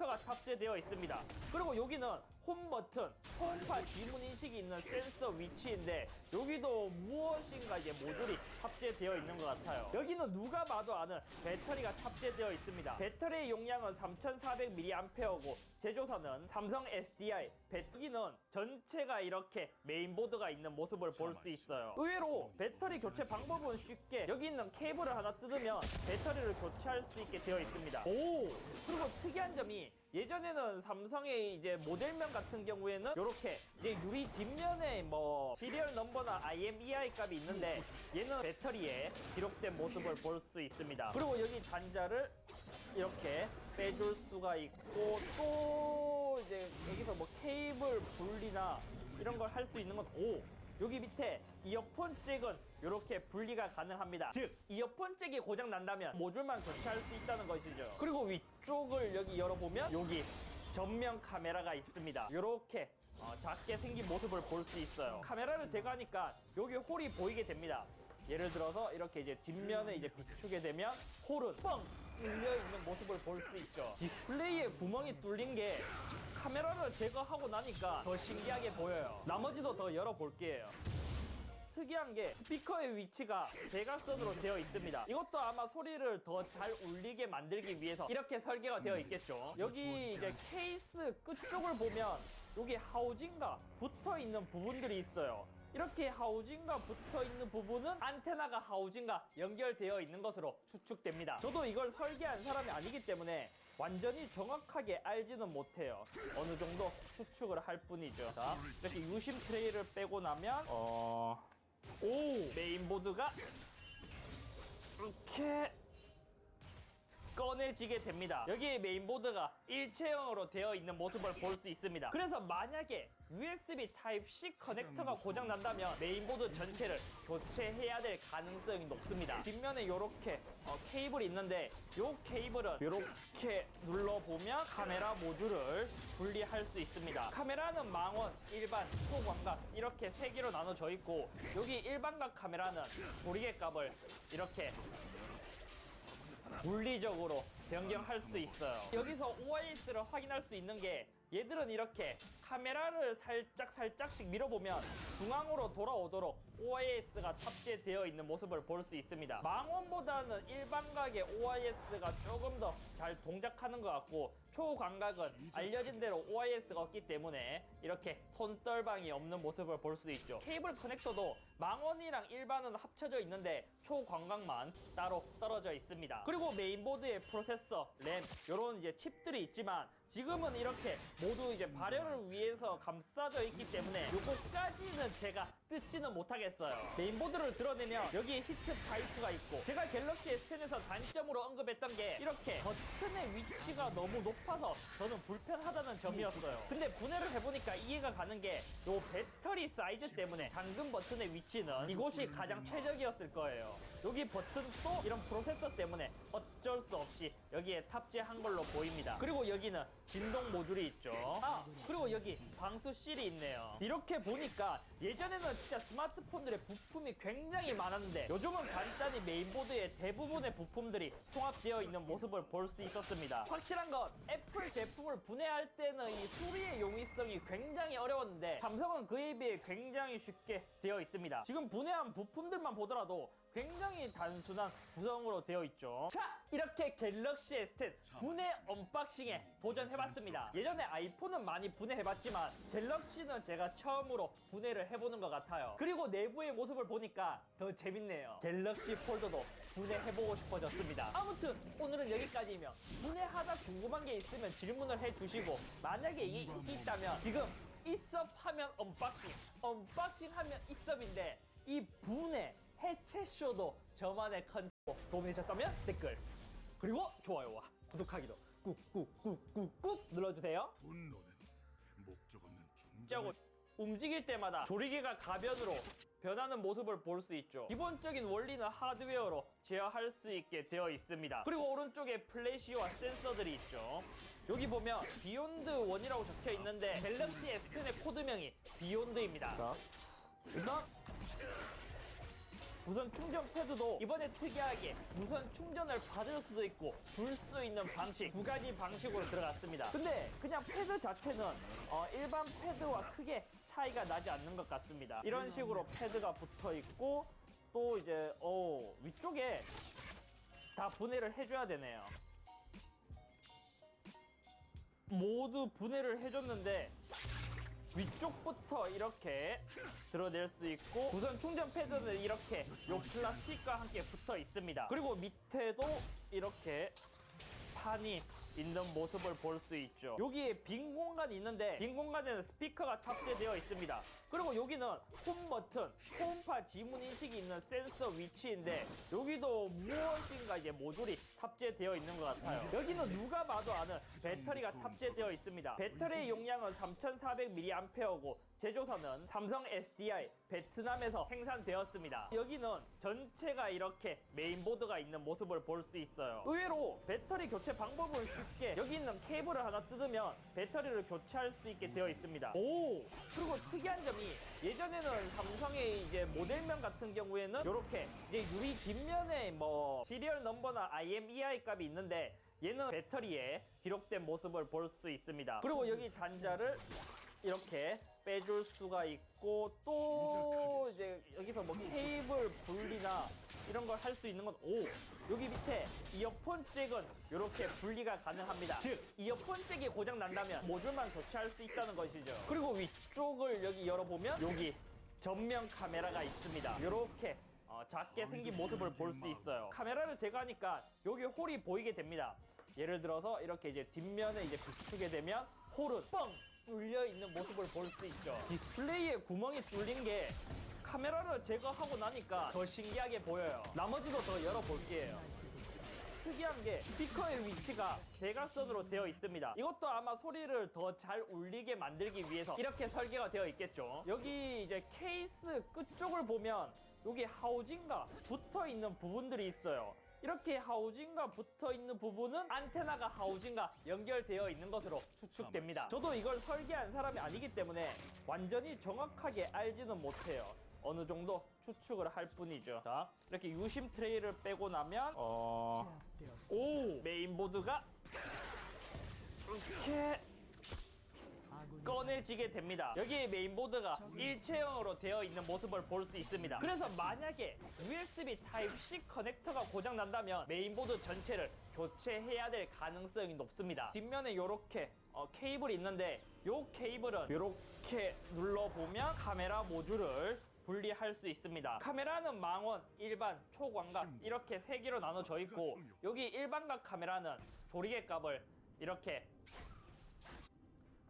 스피커가 탑재되어 있습니다. 그리고 여기는 홈 버튼, 초음파 지문 인식이 있는 센서 위치인데 여기도 무엇인가 이제 모듈이 탑재되어 있는 것 같아요. 여기는 누가 봐도 아는 배터리가 탑재되어 있습니다. 배터리의 용량은 3400mAh고 제조사는 삼성 SDI. 배터리는 전체가 이렇게 메인보드가 있는 모습을 볼 수 있어요. 의외로 배터리 교체 방법은 쉽게 여기 있는 케이블을 하나 뜯으면 배터리를 교체할 수 있게 되어 있습니다. 오! 그리고 특이한 점이 예전에는 삼성의 이제 모델명 같은 경우에는 이렇게 이제 유리 뒷면에 뭐 시리얼 넘버나 IMEI 값이 있는데 얘는 배터리에 기록된 모습을 볼 수 있습니다. 그리고 여기 단자를 이렇게 빼줄 수가 있고 또 이제 여기서 뭐 케이블 분리나 이런 걸 할 수 있는 건 오! 여기 밑에 이어폰 잭은 이렇게 분리가 가능합니다. 즉, 이어폰 잭이 고장 난다면 모듈만 교체할 수 있다는 것이죠. 그리고 위쪽을 여기 열어보면 여기 전면 카메라가 있습니다. 이렇게 어, 작게 생긴 모습을 볼 수 있어요. 카메라를 제거하니까 여기 홀이 보이게 됩니다. 예를 들어서 이렇게 이제 뒷면에 이제 비추게 되면 홀은 뻥 뚫려 있는 모습을 볼 수 있죠. 디스플레이에 구멍이 뚫린 게 카메라를 제거하고 나니까 더 신기하게 보여요. 나머지도 더 열어볼게요. 특이한 게 스피커의 위치가 대각선으로 되어 있습니다. 이것도 아마 소리를 더 잘 울리게 만들기 위해서 이렇게 설계가 되어 있겠죠. 여기 이제 케이스 끝쪽을 보면 여기 하우징과 붙어 있는 부분들이 있어요. 이렇게 하우징과 붙어 있는 부분은 안테나가 하우징과 연결되어 있는 것으로 추측됩니다. 저도 이걸 설계한 사람이 아니기 때문에 완전히 정확하게 알지는 못해요. 어느 정도 추측을 할 뿐이죠. 자, 이렇게 유심 트레이를 빼고 나면 어... 오! 메인보드가 이렇게 꺼내지게 됩니다. 여기 메인보드가 일체형으로 되어 있는 모습을 볼 수 있습니다. 그래서 만약에 USB Type-C 커넥터가 고장 난다면 메인보드 전체를 교체해야 될 가능성이 높습니다. 뒷면에 이렇게 케이블이 있는데 이 케이블은 이렇게 눌러보면 카메라 모듈을 분리할 수 있습니다. 카메라는 망원, 일반, 초광각 이렇게 세 개로 나눠져 있고 여기 일반각 카메라는 조리개 값을 이렇게 물리적으로 변경할 수 있어요. 여기서 OIS를 확인할 수 있는 게 얘들은 이렇게 카메라를 살짝 살짝씩 밀어보면 중앙으로 돌아오도록 OIS가 탑재되어 있는 모습을 볼 수 있습니다. 망원보다는 일반각의 OIS가 조금 더 잘 동작하는 것 같고 초광각은 알려진 대로 OIS가 없기 때문에 이렇게 손떨방이 없는 모습을 볼 수 있죠. 케이블 커넥터도 망원이랑 일반은 합쳐져 있는데 초광각만 따로 떨어져 있습니다. 그리고 메인보드에 프로세서, 램 이런 이제 칩들이 있지만 지금은 이렇게 모두 이제 발열을 위해서 감싸져 있기 때문에 요거까지는 제가 뜯지는 못하겠어요. 메인보드를 드러내면 여기에 히트 파이프가 있고 제가 갤럭시 S10에서 단점으로 언급했던 게 이렇게 버튼의 위치가 너무 높 아서 저는 불편하다는 점이었어요. 근데 분해를 해보니까 이해가 가는 게 요 배터리 사이즈 때문에 잠금 버튼의 위치는 이곳이 가장 최적이었을 거예요. 여기 버튼도 이런 프로세서 때문에 어쩔 수 없이 여기에 탑재한 걸로 보입니다. 그리고 여기는 진동 모듈이 있죠. 아, 그리고 여기 방수 실이 있네요. 이렇게 보니까 예전에는 진짜 스마트폰들의 부품이 굉장히 많았는데 요즘은 간단히 메인보드에 대부분의 부품들이 통합되어 있는 모습을 볼 수 있었습니다. 확실한 건 애플 제품을 분해할 때는 이 수리의 용이성이 굉장히 어려웠는데 삼성은 그에 비해 굉장히 쉽게 되어 있습니다. 지금 분해한 부품들만 보더라도 굉장히 단순한 구성으로 되어 있죠. 자, 이렇게 갤럭시 S10 분해 언박싱에 도전해봤습니다. 예전에 아이폰은 많이 분해해봤지만 갤럭시는 제가 처음으로 분해를 해보는 것 같아요. 그리고 내부의 모습을 보니까 더 재밌네요. 갤럭시 폴더도 분해해보고 싶어졌습니다. 아무튼 오늘은 여기까지이며 분해하다 궁금한 게 있으면 질문을 해주시고 만약에 이게 있다면 지금 이섭 하면 언박싱, 언박싱 하면 이섭인데 이 분해 해체쇼도 저만의 컨텐츠 도움이 되셨다면 댓글 그리고 좋아요와 구독하기도 꾹꾹꾹꾹꾹 눌러주세요. 분노는 목적 없는. 짜고 움직일 때마다 조리개가 가변으로 변하는 모습을 볼 수 있죠. 기본적인 원리는 하드웨어로 제어할 수 있게 되어 있습니다. 그리고 오른쪽에 플래시와 센서들이 있죠. 여기 보면 비욘드 원이라고 적혀 있는데 갤럭시 S10의 코드명이 비욘드입니다. 자, 일단 무선 충전 패드도 이번에 특이하게 무선 충전을 받을 수도 있고 줄수 있는 방식 두 가지 방식으로 들어갔습니다. 근데 그냥 패드 자체는 어, 일반 패드와 크게 차이가 나지 않는 것 같습니다. 이런 식으로 패드가 붙어 있고 또 이제 어, 위쪽에 다 분해를 해줘야 되네요. 모두 분해를 해줬는데 위쪽부터 이렇게 드러낼 수 있고 우선 충전 패드는 이렇게 요 플라스틱과 함께 붙어 있습니다. 그리고 밑에도 이렇게 판이 있는 모습을 볼 수 있죠. 여기에 빈 공간이 있는데 빈 공간에는 스피커가 탑재되어 있습니다. 그리고 여기는 홈 버튼, 초음파 지문 인식이 있는 센서 위치인데 여기도 무엇인가 이제 모듈이 탑재되어 있는 것 같아요. 여기는 누가 봐도 아는 배터리가 탑재되어 있습니다. 배터리 용량은 3,400mAh고 제조사는 삼성 SDI 베트남에서 생산되었습니다. 여기는 전체가 이렇게 메인보드가 있는 모습을 볼 수 있어요. 의외로 배터리 교체 방법은 쉽게 여기 있는 케이블을 하나 뜯으면 배터리를 교체할 수 있게 되어 있습니다. 오! 그리고 특이한 점이 예전에는 삼성의 이제 모델명 같은 경우에는 이렇게 이제 유리 뒷면에 뭐 시리얼 넘버나 IMEI 값이 있는데 얘는 배터리에 기록된 모습을 볼 수 있습니다. 그리고 여기 단자를 이렇게 빼줄 수가 있고 또 이제 여기서 뭐 케이블 분리나 이런 걸 할 수 있는 건 오 여기 밑에 이어폰 잭은 이렇게 분리가 가능합니다. 즉 이어폰 잭이 고장 난다면 모듈만 교체할 수 있다는 것이죠. 그리고 위쪽을 여기 열어보면 여기 전면 카메라가 있습니다. 이렇게 어, 작게 생긴 모습을 볼 수 있어요. 카메라를 제거하니까 여기 홀이 보이게 됩니다. 예를 들어서 이렇게 이제 뒷면에 이제 비추게 되면 홀은 뻥 뚫려 있는 모습을 볼 수 있죠. 디스플레이에 구멍이 뚫린 게 카메라를 제거하고 나니까 더 신기하게 보여요. 나머지도 더 열어볼게요. 특이한 게 스피커의 위치가 대각선으로 되어 있습니다. 이것도 아마 소리를 더 잘 울리게 만들기 위해서 이렇게 설계가 되어 있겠죠. 여기 이제 케이스 끝쪽을 보면 여기 하우징과 붙어 있는 부분들이 있어요. 이렇게 하우징과 붙어 있는 부분은 안테나가 하우징과 연결되어 있는 것으로 추측됩니다. 저도 이걸 설계한 사람이 아니기 때문에 완전히 정확하게 알지는 못해요. 어느 정도 추측을 할 뿐이죠. 자, 이렇게 유심 트레이를 빼고 나면 어, 오 메인보드가 이렇게 꺼내지게 됩니다. 여기 메인보드가 일체형으로 되어 있는 모습을 볼 수 있습니다. 그래서 만약에 USB Type-C 커넥터가 고장 난다면 메인보드 전체를 교체해야 될 가능성이 높습니다. 뒷면에 이렇게 케이블이 있는데 이 케이블은 이렇게 눌러보면 카메라 모듈을 분리할 수 있습니다. 카메라는 망원, 일반, 초광각 이렇게 세 개로 나눠져 있고 여기 일반각 카메라는 조리개 값을 이렇게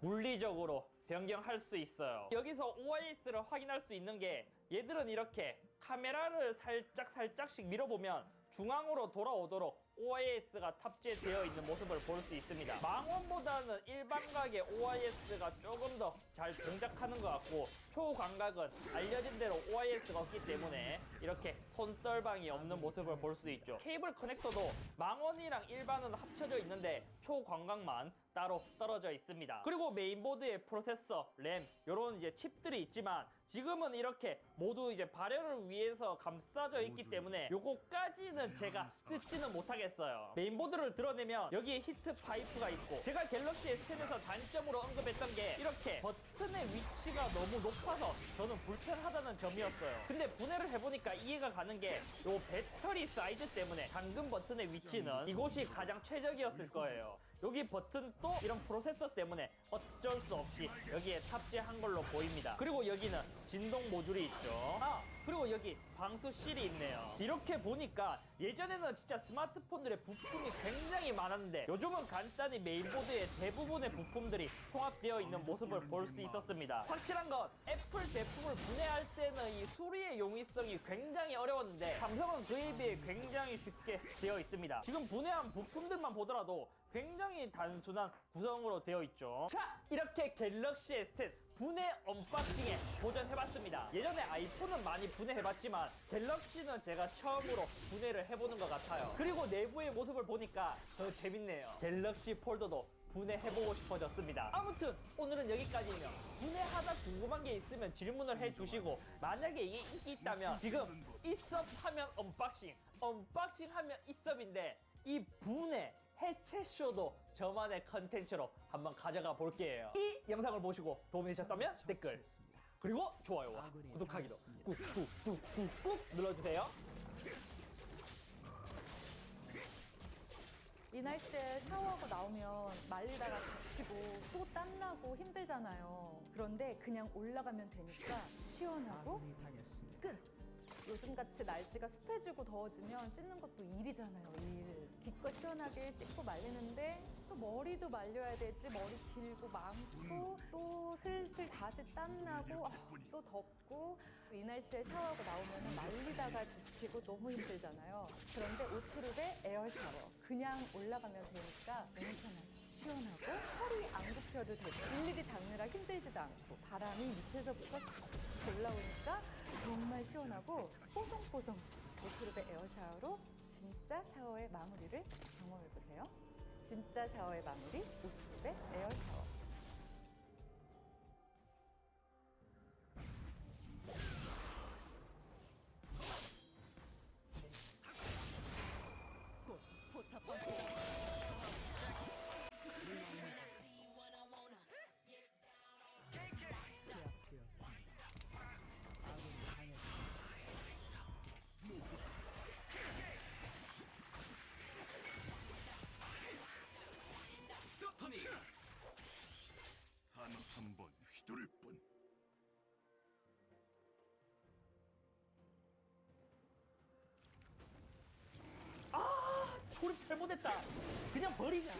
물리적으로 변경할 수 있어요. 여기서 OIS를 확인할 수 있는 게 얘들은 이렇게 카메라를 살짝 살짝씩 밀어보면 중앙으로 돌아오도록 OIS가 탑재되어 있는 모습을 볼 수 있습니다. 망원보다는 일반각의 OIS가 조금 더 잘 동작하는 것 같고 초광각은 알려진 대로 OIS가 없기 때문에 이렇게 손떨방이 없는 모습을 볼 수 있죠. 케이블 커넥터도 망원이랑 일반은 합쳐져 있는데 초광각만 따로 떨어져 있습니다. 그리고 메인보드에 프로세서, 램 이런 이제 칩들이 있지만 지금은 이렇게 모두 이제 발열을 위해서 감싸져 있기 때문에 요거까지는 제가 뜯지는 못하겠어요. 메인보드를 드러내면 여기에 히트 파이프가 있고 제가 갤럭시 S10에서 단점으로 언급했던 게 이렇게 버튼의 위치가 너무 높아서 저는 불편하다는 점이었어요. 근데 분해를 해보니까 이해가 가는 게 요 배터리 사이즈 때문에 당근 버튼의 위치는 이곳이 가장 최적이었을 거예요. 여기 버튼도 이런 프로세서 때문에 어쩔 수 없이 여기에 탑재한 걸로 보입니다. 그리고 여기는 진동 모듈이 있죠. 아, 그리고 여기 방수실이 있네요. 이렇게 보니까 예전에는 진짜 스마트폰들의 부품이 굉장히 많았는데 요즘은 간단히 메인보드의 대부분의 부품들이 통합되어 있는 모습을 볼 수 있었습니다. 확실한 건 애플 제품을 분해할 때는 이 수리의 용이성이 굉장히 어려웠는데 삼성은 그에 비해 굉장히 쉽게 되어 있습니다. 지금 분해한 부품들만 보더라도 굉장히 단순한 구성으로 되어 있죠. 자, 이렇게 갤럭시 S10 분해 언박싱에 도전해봤습니다. 예전에 아이폰은 많이 분해해봤지만 갤럭시는 제가 처음으로 분해를 해보는 것 같아요. 그리고 내부의 모습을 보니까 더 재밌네요. 갤럭시 폴더도 분해해보고 싶어졌습니다. 아무튼 오늘은 여기까지이며 분해하다 궁금한 게 있으면 질문을 해주시고 만약에 이게 인기 있다면 지금 이섭 하면 언박싱, 언박싱 하면 이섭인데 이 분해 해체 쇼도 저만의 컨텐츠로 한번 가져가 볼게요. 이 영상을 보시고 도움이 되셨다면 댓글 그리고 좋아요와 구독하기도 꾹꾹꾹꾹꾹 눌러주세요. 이 날씨에 샤워하고 나오면 말리다가 지치고 또 땀나고 힘들잖아요. 그런데 그냥 올라가면 되니까 시원하고 끝. 요즘같이 날씨가 습해지고 더워지면 씻는 것도 일이잖아요, 일. 기껏 시원하게 씻고 말리는데 또 머리도 말려야 되지, 머리 길고 많고 또 슬슬 다시 땀나고 아, 또 덥고 이 날씨에 샤워하고 나오면 말리다가 지치고 너무 힘들잖아요. 그런데 오트룹의 에어 샤워 그냥 올라가면 되니까 너무 편하죠. 시원하고 허리 안 굽혀도 되고 일일이 닦느라 힘들지도 않고 바람이 밑에서부터 샥 올라오니까 시원하고 뽀송뽀송 오트룹의 에어 샤워로 진짜 샤워의 마무리를 경험해 보세요. 진짜 샤워의 마무리 오트룹의 에어 샤워. 잘못했다. 그냥 버리자.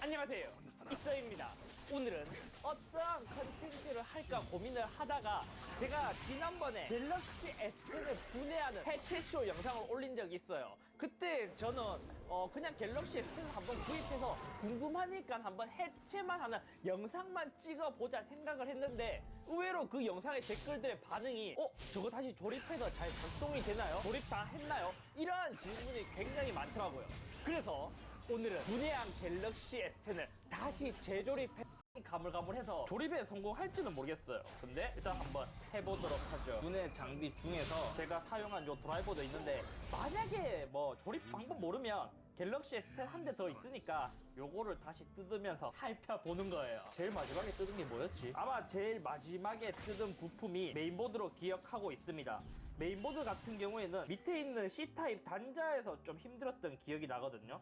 안녕하세요. 이서입니다. 오늘은 어떠한 컨텐츠를 할까 고민을 하다가 제가 지난번에 갤럭시 S를 분해하는 해체쇼 영상을 올린 적이 있어요. 그때 저는 어, 그냥 갤럭시 S를 한번 구입해서 궁금하니까 한번 해체만 하는 영상만 찍어보자 생각을 했는데 의외로 그 영상의 댓글들의 반응이 어? 저거 다시 조립해서 잘 작동이 되나요? 조립 다 했나요? 이러한 질문이 굉장히 많더라고요. 그래서 오늘은 분해한 갤럭시 S10을 다시 재조립해 가물가물해서 조립에 성공할지는 모르겠어요. 근데 일단 한번 해보도록 하죠. 분해 장비 중에서 제가 사용한 요 드라이버도 있는데 만약에 뭐 조립 방법 모르면 갤럭시 S10 한 대 더 있으니까 요거를 다시 뜯으면서 살펴보는 거예요. 제일 마지막에 뜯은 게 뭐였지? 아마 제일 마지막에 뜯은 부품이 메인보드로 기억하고 있습니다. 메인보드 같은 경우에는 밑에 있는 C타입 단자에서 좀 힘들었던 기억이 나거든요.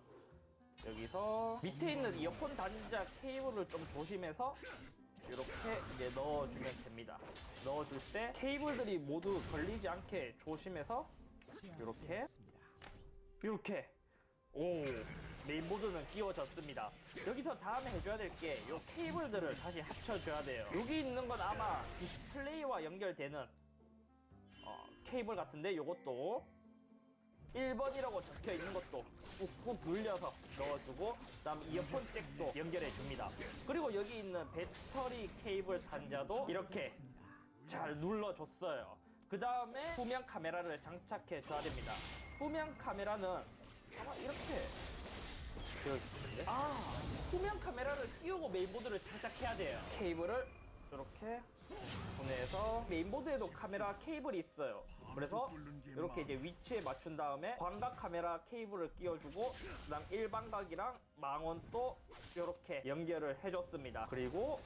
여기서 밑에 있는 이어폰 단자 케이블을 좀 조심해서 이렇게 이제 넣어주면 됩니다. 넣어줄 때 케이블들이 모두 걸리지 않게 조심해서 이렇게 이렇게 오 메인보드는 끼워졌습니다. 여기서 다음에 해줘야 될 게 이 케이블들을 다시 합쳐줘야 돼요. 여기 있는 건 아마 디스플레이와 연결되는 어, 케이블 같은데 이것도 1번이라고 적혀 있는 것도 꾹꾹 눌려서 넣어주고 그다음 이어폰 잭도 연결해 줍니다. 그리고 여기 있는 배터리 케이블 단자도 이렇게 잘 눌러줬어요. 그 다음에 후면 카메라를 장착해 줘야 됩니다. 후면 카메라는 아마 이렇게 되어 있는데 아 후면 카메라를 끼우고 메인보드를 장착해야 돼요. 케이블을 이렇게 보내서 메인보드에도 카메라 케이블이 있어요. 그래서 이렇게 이제 위치에 맞춘 다음에 광각 카메라 케이블을 끼워주고 그다음 일반각이랑 망원도 이렇게 연결을 해줬습니다. 그리고